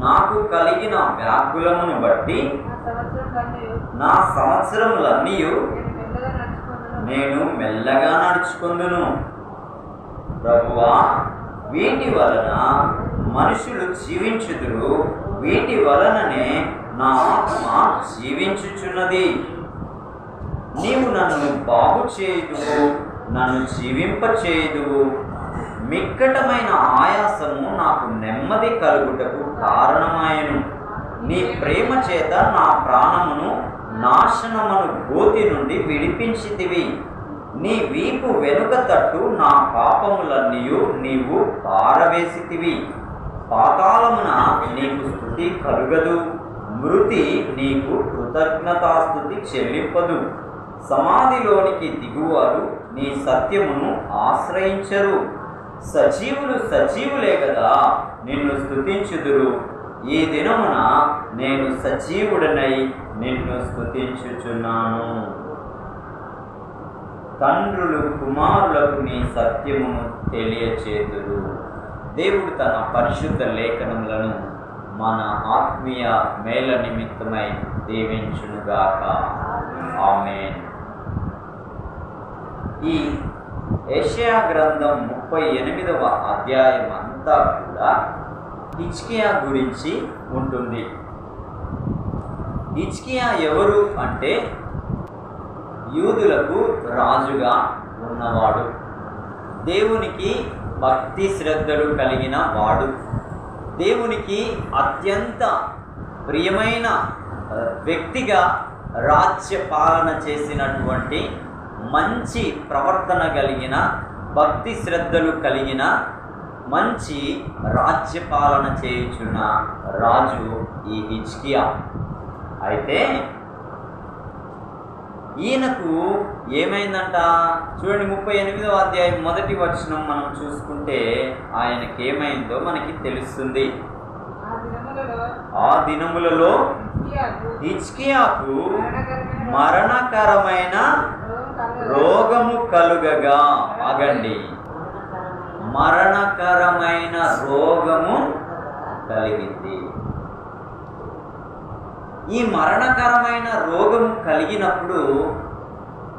నాకు కలిగిన వ్యాకులమును బట్టి నా సంవత్సరములన్నీ నేను మెల్లగా నడుచుకున్నాను నేను మెల్లగా నడుచుకుందును. ప్రభువా వీటి వలన మనుషులు జీవించుదురు. వీటి వలననే నా ఆత్మ జీవించుచున్నది. నీవు నన్ను బాగు చేయుదువు నన్ను జీవింపచేయుదువు. మిక్కటమైన ఆయాసము నాకు నెమ్మది కలుగుటకు కారణమాయను. నీ ప్రేమ చేత నా ప్రాణమును నాశనమును గోతి నుండి విడిపించితివి. నీ వీపు వెనుక తట్టు నా పాపములన్నీ నీవు పారవేసితివి. పాతాళమున నీకు స్థుతి కలుగదు. మృతి నీకు కృతజ్ఞతాస్థుతి చెల్లింపదు. సమాధిలోనికి దిగువారు నీ సత్యమును ఆశ్రయించరు. సజీవులు సజీవులే కదా నిన్ను స్థుతించుదురు ఈ దినమున నేను సజీవుడనై నిన్ను స్థుతించుచున్నాను తండ్రులు కుమారులకు నీ సత్యమును తెలియచేతురు దేవుడు తన పరిశుద్ధ లేఖనములను మన ఆత్మీయ మేల నిమిత్తమై దీవించునుగాక. ఆమె ఈ ఏషియా గ్రంథం ముప్పై ఎనిమిదవ అధ్యాయం అంతా కూడా హిచ్కియా గురించి ఉంటుంది. హిచ్కియా ఎవరు అంటే యూదులకు రాజుగా ఉన్నవాడు. దేవునికి భక్తి శ్రద్ధలు కలిగిన వాడు. దేవునికి అత్యంత ప్రియమైన వ్యక్తిగా రాజ్య పాలన చేసినటువంటి మంచి ప్రవర్తన కలిగిన భక్తి శ్రద్ధలు కలిగిన మంచి రాజ్య పాలన చేయుచున్న రాజు ఈ హిచ్కియా అయితే ఈయనకు ఏమైందంట? చూడండి ముప్పై ఎనిమిదో అధ్యాయం మొదటి వచనం మనం చూసుకుంటే ఆయనకి ఏమైందో మనకి తెలుస్తుంది. ఆ దినములలో హిజ్కియాకు హిచ్కియాకు మరణకరమైన రోగము కలుగగా ఆగండి. మరణకరమైన రోగము కలిగింది. ఈ మరణకరమైన రోగము కలిగినప్పుడు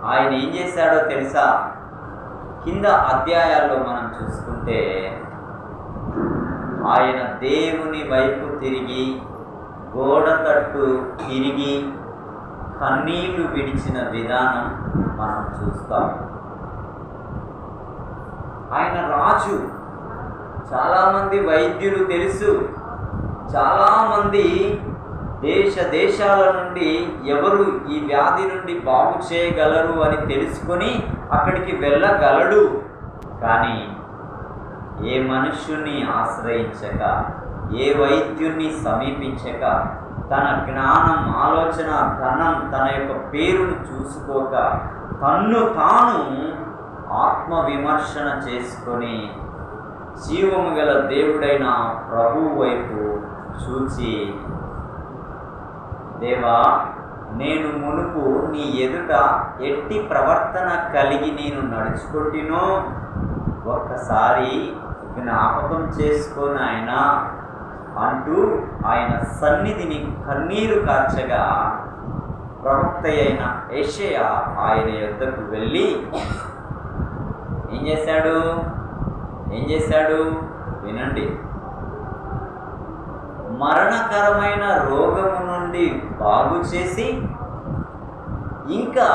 ఆయన ఏం చేశాడో తెలుసా? కింద అధ్యాయాల్లో మనం చూసుకుంటే ఆయన దేవుని వైపు తిరిగి గోడ తట్టు తిరిగి కన్నీళ్ళు విడిచిన విధానం మనం చూస్తాం. ఆయన రాజు. చాలామంది వైద్యులు తెలుసు. చాలామంది దేశ దేశాల నుండి ఎవరు ఈ వ్యాధి నుండి బాగు చేయగలరు అని తెలుసుకొని అక్కడికి వెళ్ళగలడు. కానీ ఏ మనుష్యుని ఆశ్రయించక ఏ వైద్యుని సమీపించక తన జ్ఞానం ఆలోచన ధనం తన యొక్క పేరును చూసుకోక తన్ను తాను ఆత్మ విమర్శన చేసుకొని జీవము గల దేవుడైన ప్రభు వైపు చూచి దేవా నేను మునుపు నీ ఎదుట ఎట్టి ప్రవర్తన కలిగి నేను నడుచుకుంటునో ఒక్కసారి జ్ఞాపకం చేసుకొని ఆయన అంటూ ఆయన సన్నిధిని కన్నీరు కార్చగా ప్రవక్త అయిన ఏషయ ఆయన యుద్ధకు వెళ్ళి ఏం చేశాడు? ఏం చేశాడు? వినండి. మరణకరమైన రోగము నుండి బాగు చేసి ఇంకా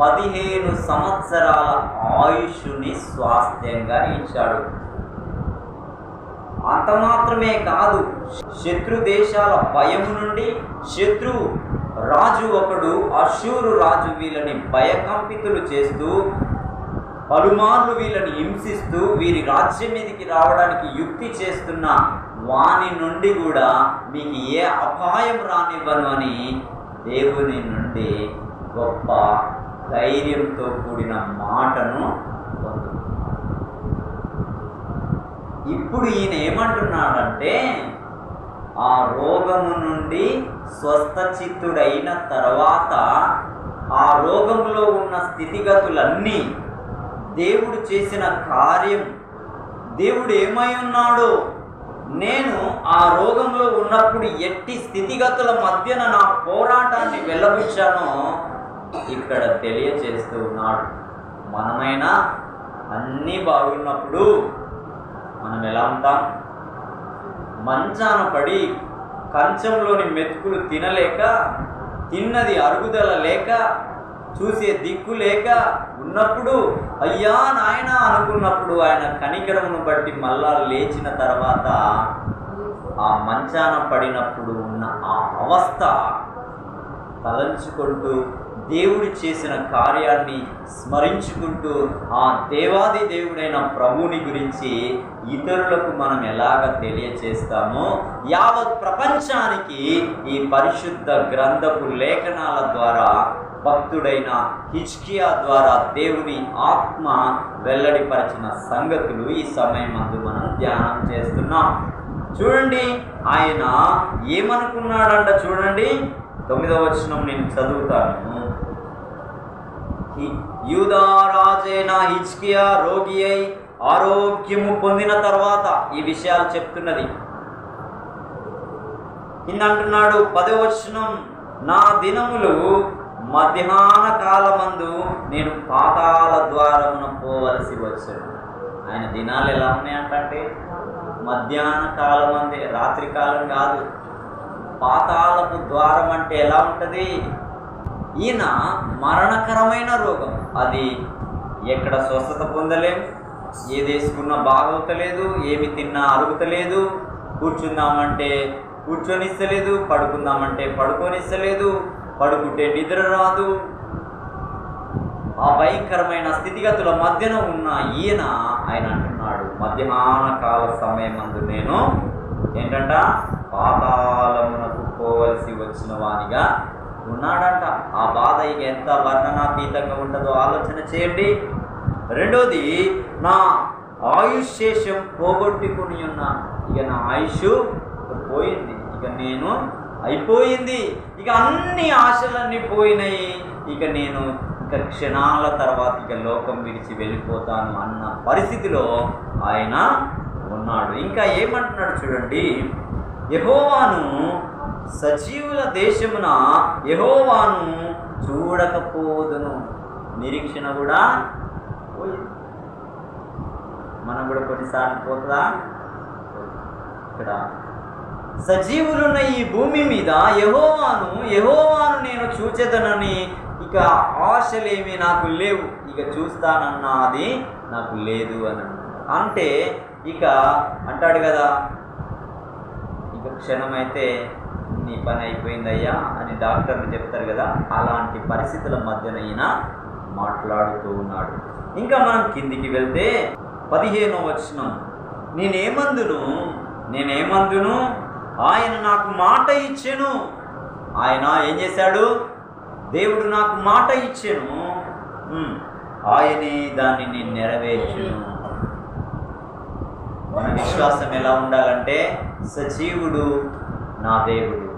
పదిహేను సంవత్సరాల ఆయుష్ని స్వాస్థ్యంగా ఇచ్చాడు అంత మాత్రమే కాదు శత్రు దేశాల భయం నుండి శత్రు రాజు ఒకడు అశూరు రాజు వీళ్ళని భయకంపితులు చేస్తూ పలుమార్లు వీళ్ళని హింసిస్తూ వీరి రాజ్యం మీదకి రావడానికి యుక్తి చేస్తున్న వాని నుండి కూడా మీకు ఏ అపాయం రానివ్వను అని దేవుని నుండి గొప్ప ధైర్యంతో కూడిన మాటను పొందుతున్నాడు. ఇప్పుడు ఈయన ఏమంటున్నాడంటే ఆ రోగము నుండి స్వస్థచిత్తుడైన తర్వాత ఆ రోగంలో ఉన్న స్థితిగతులన్నీ దేవుడు చేసిన కార్యం. దేవుడు ఏమై ఉన్నాడో? నేను ఆ రోగంలో ఉన్నప్పుడు ఎట్టి స్థితిగతుల మధ్యన నా పోరాటాన్ని వెళ్ళబుచ్చానో ఇక్కడ తెలియచేస్తూ ఉన్నాడు. మనమైనా అన్నీ బాగున్నప్పుడు మనం ఎలా ఉంటాం? మంచాన పడి కంచంలోని మెతుకులు తినలేక తిన్నది అరుగుదల లేక చూసే దిక్కు లేక ఉన్నప్పుడు అయ్యా నాయన అనుకున్నప్పుడు ఆయన కనికరమును బట్టి మళ్ళా లేచిన తర్వాత ఆ మంచాన పడినప్పుడు ఉన్న ఆ అవస్థ తలంచుకుంటూ దేవుడు చేసిన కార్యాన్ని స్మరించుకుంటూ ఆ దేవాది దేవుడైన ప్రభువుని గురించి ఇతరులకు మనం ఎలాగ తెలియచేస్తామో యావత్ ప్రపంచానికి ఈ పరిశుద్ధ గ్రంథపు లేఖనాల ద్వారా భక్తుడైన హిచ్కియా ద్వారా దేవుని ఆత్మ వెల్లడిపరచిన సంగతులు ఈ సమయం అందు మనం ధ్యానం చేస్తున్నాం. చూడండి ఆయన ఏమనుకున్నాడంట చూడండి. తొమ్మిదవ వచనం నేను చదువుతాను. యూదా రాజైన హిచ్కియా రోగి అయి ఆరోగ్యము పొందిన తర్వాత ఈ విషయాలు చెప్తున్నది. కింద అంటున్నాడు పదవ నా దినములు మధ్యాహ్న కాలమందు నేను పాతాల ద్వారమున పోవలసి వచ్చాను. ఆయన దినాలు ఎలా ఉన్నాయంటే మధ్యాహ్న కాలం అందే రాత్రి కాలం కాదు. పాతాలపు ద్వారం అంటే ఎలా ఉంటుంది? ఈయన మరణకరమైన రోగం. అది ఎక్కడ స్వస్థత పొందలేం ఏది వేసుకున్నా బాగవుతలేదు ఏమి తిన్నా అరుగుతలేదు కూర్చుందామంటే కూర్చొనిస్తలేదు పడుకుందామంటే పడుకోనిస్తలేదు పడుకుంటే నిద్ర రాదు. ఆ భయంకరమైన స్థితిగతుల మధ్యన ఉన్న ఈయన ఆయన అంటున్నాడు మధ్యాహ్న కాల సమయమందు నేను ఏంటంట పాతాళమునకు పోవలసి వచ్చిన వానిగా ఉన్నాడంట. ఆ బాధ ఇక ఎంత వర్ణనాతీతంగా ఉంటుందో ఆలోచన చేయండి. రెండోది నా ఆయుష్ శేషం పోగొట్టుకుని ఉన్నాను ఇక నా ఆయుష్ పోయింది. ఇక నేను అయిపోయింది. ఇక అన్ని ఆశలన్నీ పోయినాయి. ఇక నేను ఇక క్షణాల తర్వాత ఇక లోకం విడిచి వెళ్ళిపోతాను అన్న పరిస్థితిలో ఆయన ఉన్నాడు. ఇంకా ఏమంటున్నాడు చూడండి. యహోవాను సజీవుల దేశమున యహోవాను చూడకపోదును. నిరీక్షణ కూడా పోయింది. మనం కూడా కొన్నిసార్లు పోతుందా? ఇక్కడ. సజీవులున్న ఈ భూమి మీద యహోవాను యహోవాను నేను చూచెదనని ఇక ఆశలేమి నాకు లేవు. ఇక చూస్తానన్నది నాకు లేదు అని అంటే ఇక అంటాడు కదా ఇక క్షణమైతే నీ పని అయిపోయిందయ్యా అని డాక్టర్లు చెప్తారు కదా అలాంటి పరిస్థితుల మధ్యనైనా మాట్లాడుతూ ఉన్నాడు. ఇంకా మనం కిందికి వెళ్తే పదిహేనో వచ్చిన నేనేమందును? నేనేమందును? ఆయన నాకు మాట ఇచ్చాను. ఆయన ఏం చేశాడు? దేవుడు నాకు మాట ఇచ్చాను. ఆయనే దాన్ని నేను నెరవేర్చును. మన విశ్వాసం ఎలా ఉండాలంటే సజీవుడు నా దేవుడు.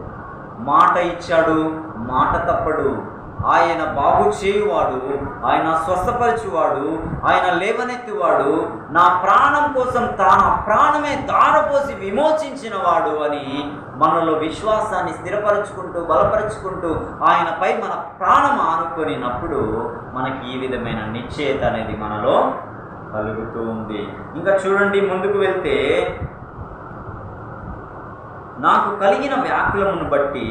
మాట ఇచ్చాడు మాట తప్పడు. ఆయన బాగు చేయువాడు ఆయన స్వస్థపరిచేవాడు ఆయన లేవనెత్తివాడు నా ప్రాణం కోసం తాన ప్రాణమే దారపోసి విమోచించిన వాడు అని మనలో విశ్వాసాన్ని స్థిరపరచుకుంటూ బలపరుచుకుంటూ ఆయనపై మన ప్రాణం ఆనుకొనినప్పుడు మనకి ఈ విధమైన నిశ్చయత అనేది మనలో కలుగుతూ ఉంది. ఇంకా చూడండి ముందుకు వెళ్తే నాకు కలిగిన వ్యాకులమును బట్టి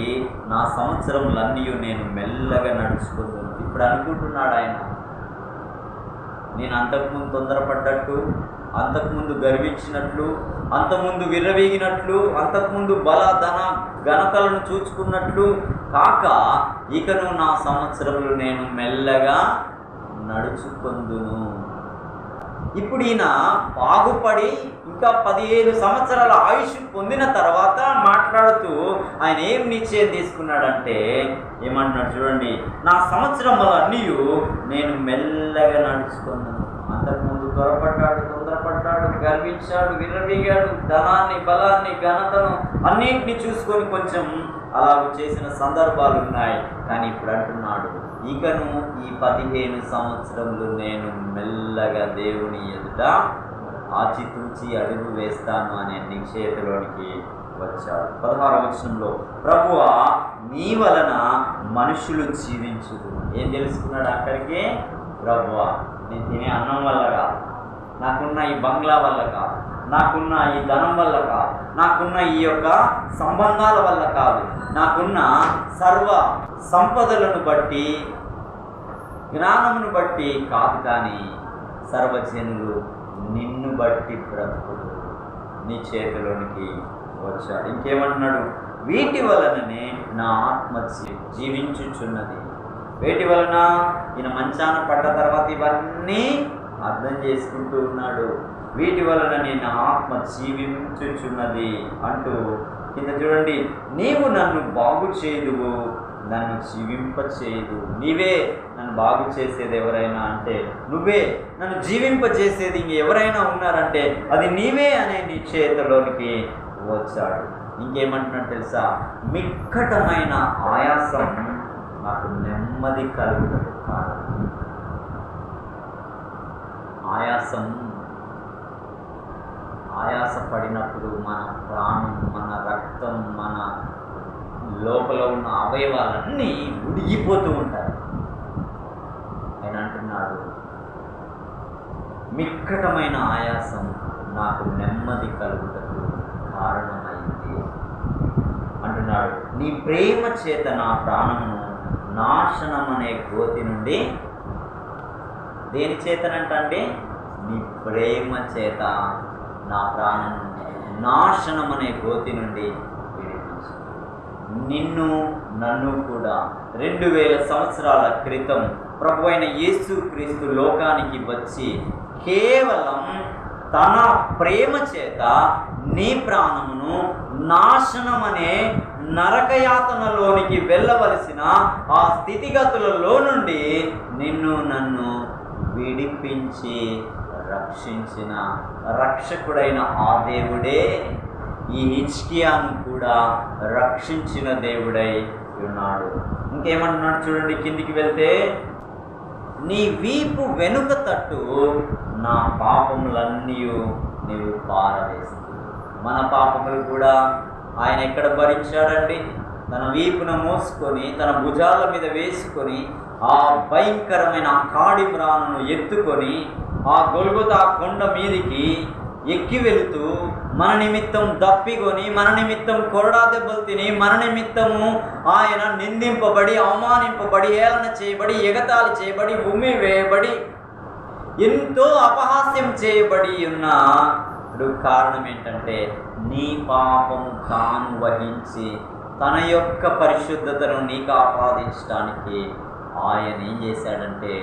నా సంవత్సరములన్నీ నేను మెల్లగా నడుచుకుంటున్నాను. ఇప్పుడు అనుకుంటున్నాడు ఆయన. నేను అంతకుముందు తొందరపడ్డట్టు అంతకుముందు గర్వించినట్లు అంతకుముందు విర్రవీగినట్లు అంతకుముందు బల ధన ఘనతలను చూచుకున్నట్లు కాక ఇకను నా సంవత్సరములు నేను మెల్లగా నడుచుకొందును. ఇప్పుడు ఈయన బాగుపడి ఇంకా పదిహేను సంవత్సరాల ఆయుష్ పొందిన తర్వాత మాట్లాడుతూ ఆయన ఏం నిశ్చయం తీసుకున్నాడంటే ఏమంటున్నాడు చూడండి నా సంవత్సరములన్నీ నేను మెల్లగా నడుచుకున్నాను. అంతకుముందు త్వరపడ్డాడు తొందరపడ్డాడు గర్వించాడు విర్రవీగాడు ధనాన్ని బలాన్ని ఘనతను అన్నింటినీ చూసుకొని కొంచెం అలా చేసిన సందర్భాలు ఉన్నాయి. కానీ ఇప్పుడు అంటున్నాడు ఇకను ఈ పదిహేను సంవత్సరములు నేను మెల్లగా దేవుని ఎదుట ఆచితూచి అడుగు వేస్తాను అనే నిక్షేతలోనికి వచ్చాడు. పదహారు వచనంలో ప్రభువ నీ వలన మనుషులు జీవించుదు ఏం తెలుసుకున్నాడు అక్కడికి? ప్రభువ నేను తినే అన్నం వల్ల కాదు నాకున్న ఈ బంగ్లా వల్ల కాదు నాకున్న ఈ ధనం వల్ల కాదు నాకున్న ఈ యొక్క సంబంధాల వల్ల కాదు నాకున్న సర్వ సంపదలను బట్టి జ్ఞానమును బట్టి కాదు కానీ సర్వజనులు నిన్ను బట్టి బ్రతుకులు నీ చేతిలోనికి వచ్చాడు ఇంకేమంటున్నాడు? వీటి వలననే నా ఆత్మ జీవించుచున్నది. వీటి వలన ఈయన మంచాన పడ్డ తర్వాత ఇవన్నీ అర్థం చేసుకుంటూ ఉన్నాడు. వీటి వలన నేను ఆత్మ జీవించుచున్నది అంటూ కింద చూడండి నీవు నన్ను బాగు చేయుదువు. నన్ను జీవింప చేయదు నీవే నన్ను బాగు చేసేది ఎవరైనా అంటే నువ్వే నన్ను జీవింప చేసేది ఇంక ఎవరైనా ఉన్నారంటే అది నీవే అనే నీ చేతిలోనికి వచ్చాడు. ఇంకేమంటున్నాడు తెలుసా? మిక్కటమైన ఆయాసం నాకు నెమ్మది కలుగుతుంది కాదు ఆయాసం ఆయాస పడినప్పుడు మన ప్రాణం మన రక్తం మన లోపల ఉన్న అవయవాలన్నీ ఉడిగిపోతూ ఉంటారు ఆయన అంటున్నాడు మిక్కటమైన ఆయాసం నాకు నెమ్మది కలుగుటకు కారణమైంది. అంటున్నాడు నీ ప్రేమ చేత నా ప్రాణమును నాశనం అనే గోతి నుండి దేని చేతనంటే నీ ప్రేమ చేత నా ప్రాణం నాశనం అనే గోతి నుండి నిన్ను నన్ను కూడా రెండు వేల సంవత్సరాల క్రితం ప్రభు అయిన యేసు క్రీస్తు లోకానికి వచ్చి కేవలం తన ప్రేమ చేత నీ ప్రాణమును నాశనం అనే నరకయాతనలోనికి వెళ్ళవలసిన ఆ స్థితిగతులలో నుండి నిన్ను నన్ను విడిపించి రక్షించిన రక్షకుడైన ఆ దేవుడే. ఈ హిజ్కియాను కూడా రక్షించిన దేవుడై ఉన్నాడు. ఇంకేమంటున్నాడు చూడండి కిందికి వెళ్తే నీ వీపు వెనుక తట్టు నా పాపములన్నీ నీవు పారవేస్తుంది మన పాపములు కూడా ఆయన ఎక్కడ భరించాడండి? తన వీపున మోసుకొని తన భుజాల మీద వేసుకొని ఆ భయంకరమైన కాడి ప్రాణను ఎత్తుకొని ఆ గొల్గొతా కొండ మీదికి ఎక్కి వెళుతూ మన నిమిత్తం దప్పికొని మన నిమిత్తం కొరడా దెబ్బలు తిని మన నిమిత్తము ఆయన నిందింపబడి అవమానింపబడి ఏలన చేయబడి ఎగతాళి చేయబడి ఉమ్మి వేయబడి ఎంతో అపహాస్యం చేయబడి ఉన్న కారణం ఏంటంటే నీ పాపము తాను వహించి తన యొక్క పరిశుద్ధతను నీకు ఆపాదించడానికి ఆయన ఏం చేశాడంటే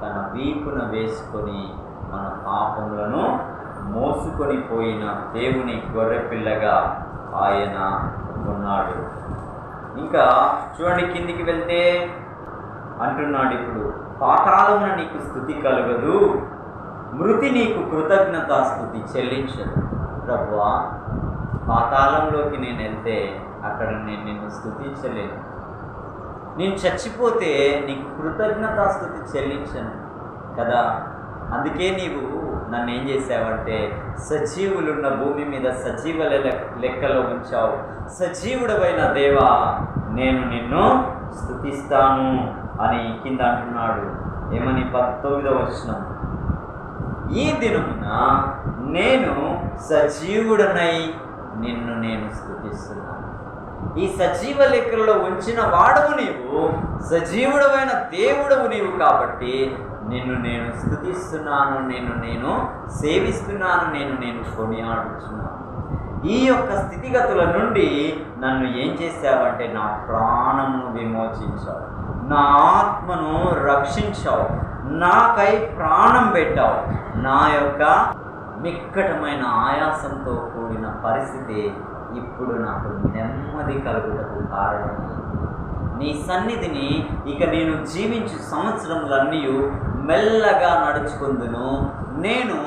తన వీపున వేసుకొని మన పాపములను మోసుకొని పోయిన దేవుని గొర్రెపిల్లగా ఆయన ఉన్నాడు. ఇంకా చూడండి కిందికి వెళ్తే అంటున్నాడు ఇప్పుడు పాతాళమున నీకు స్థుతి కలగదు మృతి నీకు కృతజ్ఞతా స్థుతి చెల్లించదు. ప్రభువా పాతాళంలోకి నేను వెళ్తే అక్కడ నేను నిన్ను స్థుతించలేను నేను చచ్చిపోతే నీకు కృతజ్ఞతాస్థుతి చెల్లించను కదా? అందుకే నీవు నన్ను ఏం చేసావంటే సజీవులున్న భూమి మీద సజీవుల లెక్కలో ఉంచావు. సజీవుడవైన దేవా నేను నిన్ను స్థుతిస్తాను అని కింద అంటున్నాడు. ఏమని? పంతొమ్మిదవ వచ్చిన ఈ దినమున నేను సజీవుడనై నిన్ను నేను స్థుతిస్తున్నాను ఈ సజీవ లెక్కలలో ఉంచిన వాడవు నీవు సజీవుడమైన దేవుడవు నీవు కాబట్టి నిన్ను నేను స్థుతిస్తున్నాను నేను నేను సేవిస్తున్నాను నేను నేను కొనియాడుచున్నాను. ఈ యొక్క స్థితిగతుల నుండి నన్ను ఏం చేశావంటే నా ప్రాణమును విమోచించావు నా ఆత్మను రక్షించావు నాకై ప్రాణం పెట్టావు నా యొక్క మిక్కటమైన ఆయాసంతో కూడిన పరిస్థితి ఇప్పుడు నాకు నెమ్మది కలుగుటకు కారణం. నీ సన్నిధిని ఇక నేను జీవించు సంవత్సరములన్నీ మెల్లగా నడుచుకుందును. నేను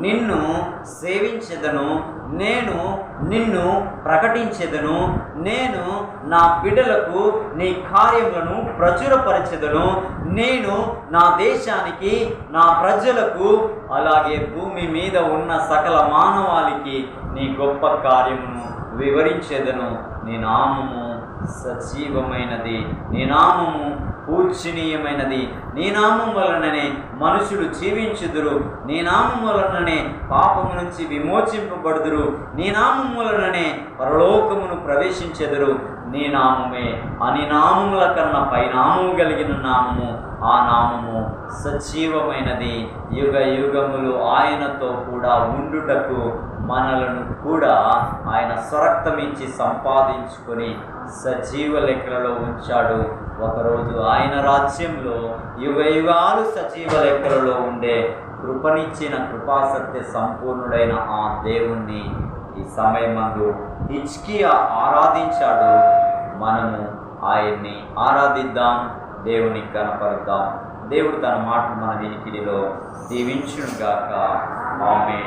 నిన్ను సేవించదను. నేను నిన్ను ప్రకటించెదను నేను నా బిడ్డలకు నీ కార్యములను ప్రచురపరచెదను నేను నా దేశానికి నా ప్రజలకు అలాగే భూమి మీద ఉన్న సకల మానవాళికి నీ గొప్ప కార్యమును వివరించెదను. నీ నామము సజీవమైనది. నీ నామము పూజనీయమైనది. నీ నామం వలననే మనుషులు జీవించుదురు. నీ నామం వలననే పాపము నుంచి విమోచింపబడుదురు. నీ నామం వలననే పరలోకమును ప్రవేశించెదరు. నీ నామమే అని నామముల కన్నా పైనామము కలిగిన నామము. ఆ నామము సజీవమైనది. యుగ యుగములు ఆయనతో కూడా ఉండుటకు మనలను కూడా ఆయన స్వరక్తమిచ్చి సంపాదించుకొని సజీవ లెక్కలలో ఉంచాడు. ఒకరోజు ఆయన రాజ్యంలో యుగ యుగాలు సజీవ లెక్కలలో ఉండే కృపనిచ్చిన కృపాసత్య సంపూర్ణుడైన ఆ దేవుణ్ణి ఈ సమయమందు హిచ్కియా ఆరాధించాడు. మనము ఆయన్ని ఆరాధిద్దాం దేవుని కనపరుద్దాం. దేవుడు తన మాట మన వినికిడిలో దీవించుగాక ఆమె